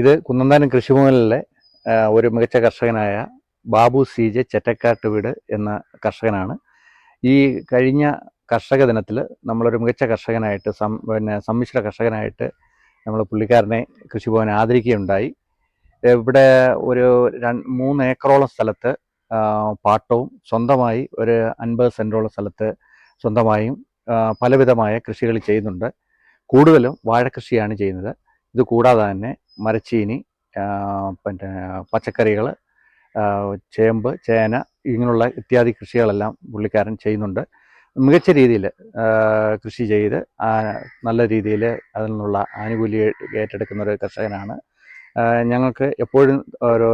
ഇത് കുന്നന്താനം കൃഷിഭവനിലെ ഒരു മികച്ച കർഷകനായ ബാബു സി ജെ ചെറ്റക്കാട്ട് വീട് എന്ന കർഷകനാണ്. ഈ കഴിഞ്ഞ കർഷക ദിനത്തിൽ നമ്മളൊരു മികച്ച കർഷകനായിട്ട് സം പിന്നെ സമ്മിശ്ര കർഷകനായിട്ട് നമ്മൾ പുള്ളിക്കാരനെ കൃഷിഭവൻ ആദരിക്കുകയുണ്ടായി. ഇവിടെ ഒരു മൂന്ന് ഏക്കറോളം സ്ഥലത്ത് പാട്ടവും സ്വന്തമായി ഒരു അൻപത് സെന്റോളം സ്ഥലത്ത് സ്വന്തമായും പലവിധമായ കൃഷികൾ ചെയ്യുന്നുണ്ട്. കൂടുതലും വാഴക്കൃഷിയാണ് ചെയ്യുന്നത്. ഇത് കൂടാതെ തന്നെ മരച്ചീനി പിന്നെ പച്ചക്കറികൾ ചേമ്പ് ചേന ഇങ്ങനെയുള്ള ഇത്യാദി കൃഷികളെല്ലാം പുള്ളിക്കാരൻ ചെയ്യുന്നുണ്ട്. മികച്ച രീതിയിൽ കൃഷി ചെയ്ത് നല്ല രീതിയിൽ അതിൽ നിന്നുള്ള ആനുകൂല്യം ഏറ്റെടുക്കുന്ന ഒരു കർഷകനാണ്. ഞങ്ങൾക്ക് എപ്പോഴും ഒരു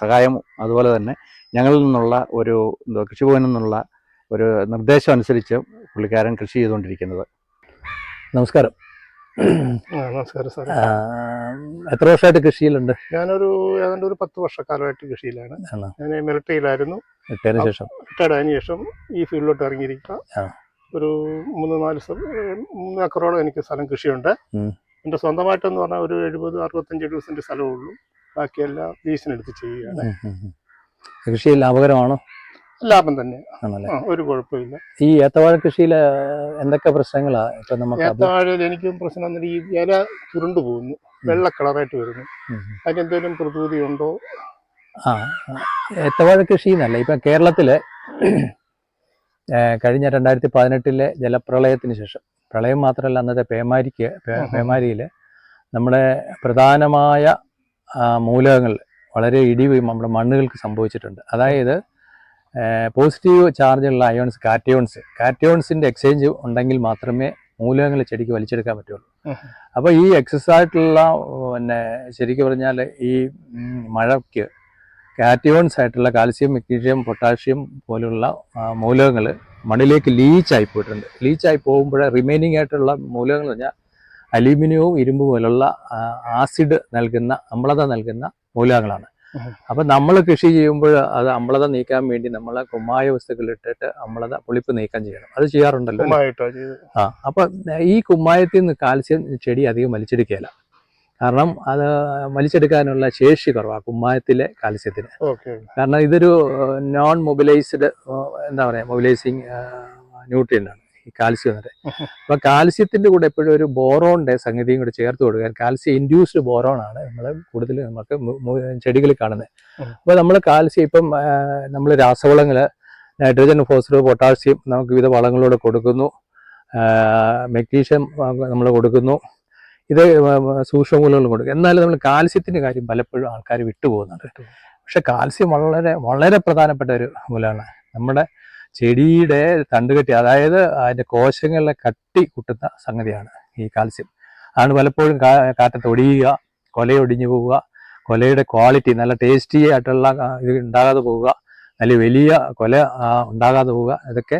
സഹായം അതുപോലെ തന്നെ ഞങ്ങളിൽ നിന്നുള്ള ഒരു കൃഷി കൃഷിഭവനിൽ നിന്നുള്ള ഒരു നിർദ്ദേശം അനുസരിച്ച് പുള്ളിക്കാരൻ കൃഷി ചെയ്തുകൊണ്ടിരിക്കുന്നത്. നമസ്കാരം. നമസ്കാരം സാർ ആ, എത്ര വർഷമായിട്ട് കൃഷിയിലുണ്ട്? ഞാനൊരു ഏതാണ്ട് ഒരു പത്ത് വർഷക്കാലമായിട്ട് കൃഷിയിലാണ്? ഞാൻ മിലിറ്ററിയിലായിരുന്നു റിട്ടയറിന് ശേഷം? റിട്ടയർഡ് ആയതിനു ശേഷം ഈ ഫീൽഡിലോട്ട് ഇറങ്ങിയിരിക്കുക. ഒരു മൂന്ന് നാല് മൂന്ന് ഏക്കറോളം എനിക്ക് സ്ഥലം കൃഷിയുണ്ട്. എന്റെ എന്റെ സ്വന്തമായിട്ടെന്ന് പറഞ്ഞാൽ ഒരു എഴുപത് അറുപത്തഞ്ച് എഴുപത് സെന്റ് സ്ഥലമേ ഉള്ളൂ. ബാക്കിയെല്ലാം ലീസിനെടുത്ത് ചെയ്യുകയാണ്. കൃഷി ലാഭകരമാണോ? ലാഭം തന്നെ. ആണല്ലേ? ഒരു കുഴപ്പമില്ല. ഈ ഏത്തവാഴ കൃഷിയിൽ എന്തൊക്കെ പ്രശ്നങ്ങളാ? ഇപ്പൊ നമുക്ക് ഏത്തവാഴയിൽ എനിക്കും പ്രശ്നം ഈ ഇല ചുരുണ്ടു പോകുന്നു. വെള്ള കളറായിട്ട് വരുന്നു. അതിനെന്തെങ്കിലും പ്രതിവിധി ഉണ്ടോ? ആ ഏത്തവാഴ കൃഷി എന്നല്ല. ഇപ്പൊ കേരളത്തിൽ കഴിഞ്ഞ രണ്ടായിരത്തി പതിനെട്ടിലെ ജലപ്രളയത്തിന് ശേഷം പ്രളയം മാത്രമല്ല അന്നത്തെ പേമാരിക്ക്. പേമാരിയിൽ നമ്മുടെ പ്രധാനമായ മൂലകങ്ങൾ വളരെ ഇടിവ് നമ്മുടെ മണ്ണുകൾക്ക് സംഭവിച്ചിട്ടുണ്ട്. അതായത് പോസിറ്റീവ് ചാർജുള്ള അയോൺസ് കാറ്റയോൺസ് കാറ്റയോൺസിന്റെ എക്സ്ചേഞ്ച് ഉണ്ടെങ്കിൽ മാത്രമേ മൂലകങ്ങൾ ചെടിക്ക് വലിച്ചെടുക്കാൻ പറ്റുള്ളൂ. അപ്പോൾ ഈ എക്സസ് ആയിട്ടുള്ള പിന്നെ ശരിക്കും പറഞ്ഞാൽ ഈ മഴയ്ക്ക് കാറ്റയോൺസ് ആയിട്ടുള്ള കാൽസ്യം മഗ്നീഷ്യം പൊട്ടാഷ്യം പോലുള്ള മൂലകങ്ങൾ മണ്ണിലേക്ക് ലീച്ചായി പോയിട്ടുണ്ട് ലീച്ചായി പോകുമ്പോൾ റിമൈനിങ് ആയിട്ടുള്ള മൂലകങ്ങൾ പറഞ്ഞാൽ അലൂമിനിയവും ഇരുമ്പ് പോലുള്ള ആസിഡ് നൽകുന്ന അമ്ലത നൽകുന്ന മൂലകങ്ങളാണ്. അപ്പം നമ്മൾ കൃഷി ചെയ്യുമ്പോൾ അത് അമ്ലത നീക്കാൻ വേണ്ടി നമ്മൾ കുമ്മായ വസ്തുക്കൾ ഇട്ടിട്ട് അമ്ലത പുളിപ്പ് നീക്കം ചെയ്യണം. അത് ചെയ്യാറുണ്ടല്ലോ? ആ അപ്പൊ ഈ കുമ്മായത്തിൽ നിന്ന് കാൽസ്യം ചെടി അധികം വലിച്ചെടുക്കുകയില്ല. കാരണം അത് വലിച്ചെടുക്കാനുള്ള ശേഷി കുറവാണ് കുമ്മായത്തിലെ കാൽസ്യത്തിന്. കാരണം ഇതൊരു നോൺ മൊബിലൈസ്ഡ് എന്താ പറയുക മൊബിലൈസിങ് ന്യൂട്രിയൻ ആണ്. ഈ കാൽസ്യം എന്ന് പറയുന്നത് അപ്പൊ കാൽസ്യത്തിന്റെ കൂടെ എപ്പോഴും ഒരു ബോറോണിന്റെ സംഗതിയും കൂടെ ചേർത്ത് കൊടുക്കാൻ കാൽസ്യം ഇൻഡ്യൂസ്ഡ് ബോറോൺ ആണ് നമ്മൾ കൂടുതൽ നമുക്ക് ചെടികളിൽ കാണുന്നത്. അപ്പൊ നമ്മൾ കാൽസ്യം ഇപ്പം നമ്മൾ രാസവളങ്ങൾ നൈട്രജൻ ഫോസ്ഫറസ് പൊട്ടാസ്യം നമുക്ക് വിവിധ വളങ്ങളോട് കൊടുക്കുന്നു. മെഗ്നീഷ്യം നമ്മൾ കൊടുക്കുന്നു. ഇത് സൂക്ഷ്മമൂലങ്ങളും കൊടുക്കും. എന്നാലും നമ്മൾ കാൽസ്യത്തിന്റെ കാര്യം പലപ്പോഴും ആൾക്കാർ വിട്ടുപോകുന്നുണ്ട്. പക്ഷെ കാൽസ്യം വളരെ വളരെ പ്രധാനപ്പെട്ട ഒരു മൂലമാണ്. നമ്മുടെ ചെടിയുടെ തണ്ടുകെട്ടി അതായത് അതിന്റെ കോശങ്ങളിലെ കട്ടി കുട്ടുന്ന സംഗതിയാണ് ഈ കാൽസ്യം. ആണ് പലപ്പോഴും കാറ്റത്ത് ഒടിയുക കൊലയൊടിഞ്ഞു പോവുക കൊലയുടെ ക്വാളിറ്റി നല്ല ടേസ്റ്റി ആയിട്ടുള്ള ഇത് ഉണ്ടാകാതെ പോവുക നല്ല വലിയ കൊല ഉണ്ടാകാതെ പോവുക ഇതൊക്കെ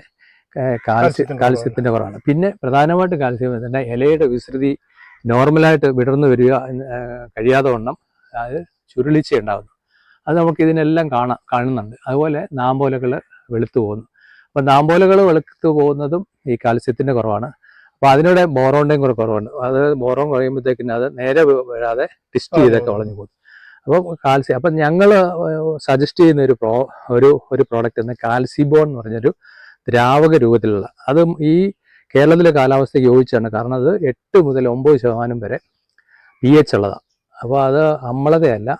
കാൽസ്യം കാൽസ്യത്തിന്റെ കുറവാണ്. പിന്നെ പ്രധാനമായിട്ട് കാൽസ്യം തന്നെ ഇലയുടെ വിസ്തൃതി നോർമലായിട്ട് വിടർന്നു വരിക കഴിയാതെ വണ്ണം അത് ചുരുളിച്ച ഉണ്ടാകുന്നു അത് നമുക്ക് ഇതിനെല്ലാം കാണാം കാണുന്നുണ്ട്. അതുപോലെ നാമ്പോലകൾ വെളുത്തു പോകുന്നു. അപ്പോൾ നാമ്പോലുകൾ വെളുത്തു പോകുന്നതും ഈ കാൽസ്യത്തിന്റെ കുറവാണ്. അപ്പോൾ അതിനൂടെ ബോറോണിന്റെയും കൂടെ കുറവുണ്ട് അത് ബോറോൺ കുറയുമ്പോഴത്തേക്കിന് അത് നേരെ വരാതെ വീഴാതെ ടിസ്റ്റ് ചെയ്തൊക്കെ വളഞ്ഞു പോകും. അപ്പോൾ കാൽസ്യം അപ്പം ഞങ്ങൾ സജസ്റ്റ് ചെയ്യുന്ന ഒരു പ്രോ ഒരു ഒരു പ്രോഡക്റ്റ് എന്ന് കാൽസിബോൺ എന്ന് പറഞ്ഞൊരു ദ്രാവക രൂപത്തിലുള്ള അതും ഈ കേരളത്തിലെ കാലാവസ്ഥയ്ക്ക് യോജിച്ചാണ്. കാരണം അത് എട്ട് മുതൽ ഒമ്പത് ശതമാനം വരെ പി എച്ച് ഉള്ളതാണ് അപ്പോൾ അത് അമ്ലതയല്ല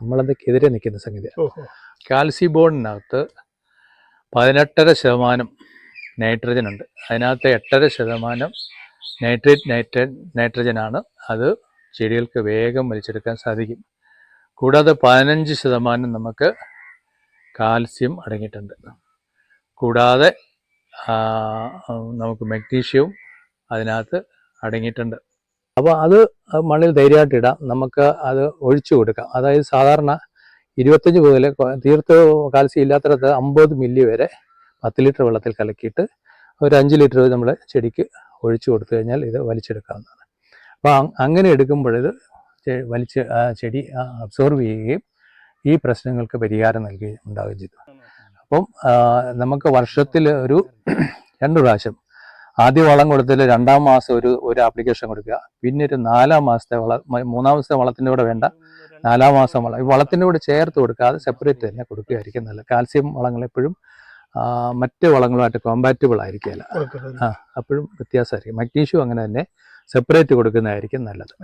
അമ്ലതയ്ക്കെതിരെ നിൽക്കുന്ന സംഗതിയാണ് കാൽസിബോണിനകത്ത് പതിനെട്ടര ശതമാനം നൈട്രജൻ ഉണ്ട്. അതിനകത്ത് എട്ടര ശതമാനം നൈട്രേറ്റ് നൈട്ര നൈട്രജനാണ് അത് ചെടികൾക്ക് വേഗം വലിച്ചെടുക്കാൻ സാധിക്കും. കൂടാതെ പതിനഞ്ച് ശതമാനം നമുക്ക് കാൽസ്യം അടങ്ങിയിട്ടുണ്ട്. കൂടാതെ നമുക്ക് മഗ്നീഷ്യവും അതിനകത്ത് അടങ്ങിയിട്ടുണ്ട്. അപ്പോൾ അത് മണ്ണിൽ ധൈര്യമായിട്ട് ഇടാം. നമുക്ക് അത് ഒഴിച്ചു കൊടുക്കാം. അതായത് സാധാരണ ഇരുപത്തഞ്ച് മുതൽ തീർത്ത് കാൽസ്യം ഇല്ലാത്തിടത്ത് അമ്പത് മില്ലി വരെ പത്ത് ലിറ്റർ വെള്ളത്തിൽ കലക്കിയിട്ട് ഒരു അഞ്ച് ലിറ്റർ നമ്മൾ ചെടിക്ക് ഒഴിച്ചു കൊടുത്തു കഴിഞ്ഞാൽ ഇത് വലിച്ചെടുക്കാവുന്നതാണ്. അപ്പോൾ അങ്ങനെ എടുക്കുമ്പോഴത് വലിച്ച് ചെടി അബ്സോർവ് ചെയ്യുകയും ഈ പ്രശ്നങ്ങൾക്ക് പരിഹാരം നൽകുകയും ഉണ്ടാവുകയും ചെയ്തു. അപ്പം നമുക്ക് വർഷത്തിൽ ഒരു രണ്ട് പ്രാവശ്യം ആദ്യ വളം കൊടുത്തതിൽ രണ്ടാം മാസം ഒരു ഒരു ആപ്ലിക്കേഷൻ കൊടുക്കുക. പിന്നെ ഒരു നാലാം മാസത്തെ വള മൂന്നാമത്തെ മൂന്നാം മാസത്തെ വളത്തിന്റെ കൂടെ വേണ്ട. നാലാം മാസം വളം. ഈ വളത്തിന്റെ കൂടെ ചേർത്ത് കൊടുക്കുക. അത് സെപ്പറേറ്റ് തന്നെ കൊടുക്കുകയായിരിക്കും നല്ലത്. കാൽസ്യം വളങ്ങൾ എപ്പോഴും മറ്റ് വളങ്ങളുമായിട്ട് കോമ്പാറ്റബിൾ ആയിരിക്കില്ല. ആ അപ്പോഴും വ്യത്യാസമായിരിക്കും. മഗ്നീഷ്യം അങ്ങനെ തന്നെ സെപ്പറേറ്റ് കൊടുക്കുന്നതായിരിക്കും നല്ലത്.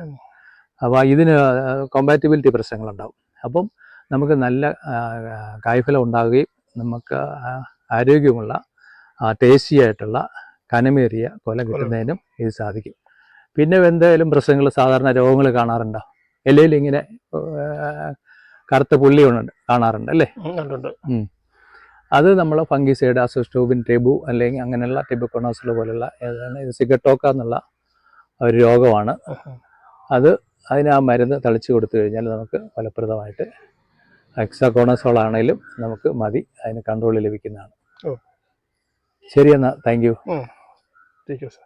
അപ്പോൾ ഇതിന് കോമ്പാറ്റബിലിറ്റി പ്രശ്നങ്ങളുണ്ടാവും. അപ്പം നമുക്ക് നല്ല കായ്ഫലം ഉണ്ടാവുകയും നമുക്ക് ആരോഗ്യമുള്ള ടേസ്റ്റി ആയിട്ടുള്ള കനമേറിയ കൊല കിട്ടുന്നതിനും ഇത് സാധിക്കും. പിന്നെ എന്തെങ്കിലും പ്രശ്നങ്ങൾ സാധാരണ രോഗങ്ങൾ കാണാറുണ്ടോ? ഇലയിൽ ഇങ്ങനെ കറുത്ത പുള്ളി കാണാറുണ്ട് അല്ലേ. അത് നമ്മൾ ഫംഗിസൈഡ് അസോസ്റ്റോബിൻ ടെബു അല്ലെങ്കിൽ അങ്ങനെയുള്ള ടെബുക്കോണോസിൽ പോലുള്ള ഏതാണ് ഇത് സിഗട്ടോക്ക എന്നുള്ള ഒരു രോഗമാണ്. അത് അതിന് ആ മരുന്ന് തളിച്ചു കൊടുത്തു കഴിഞ്ഞാൽ നമുക്ക് ഫലപ്രദമായിട്ട് ഹെക്സാകോണസോൾ ആണെങ്കിലും നമുക്ക് മതി അതിന് കൺട്രോൾ ലഭിക്കുന്നതാണ്. ശരി എന്നാൽ താങ്ക് ঠিক আছে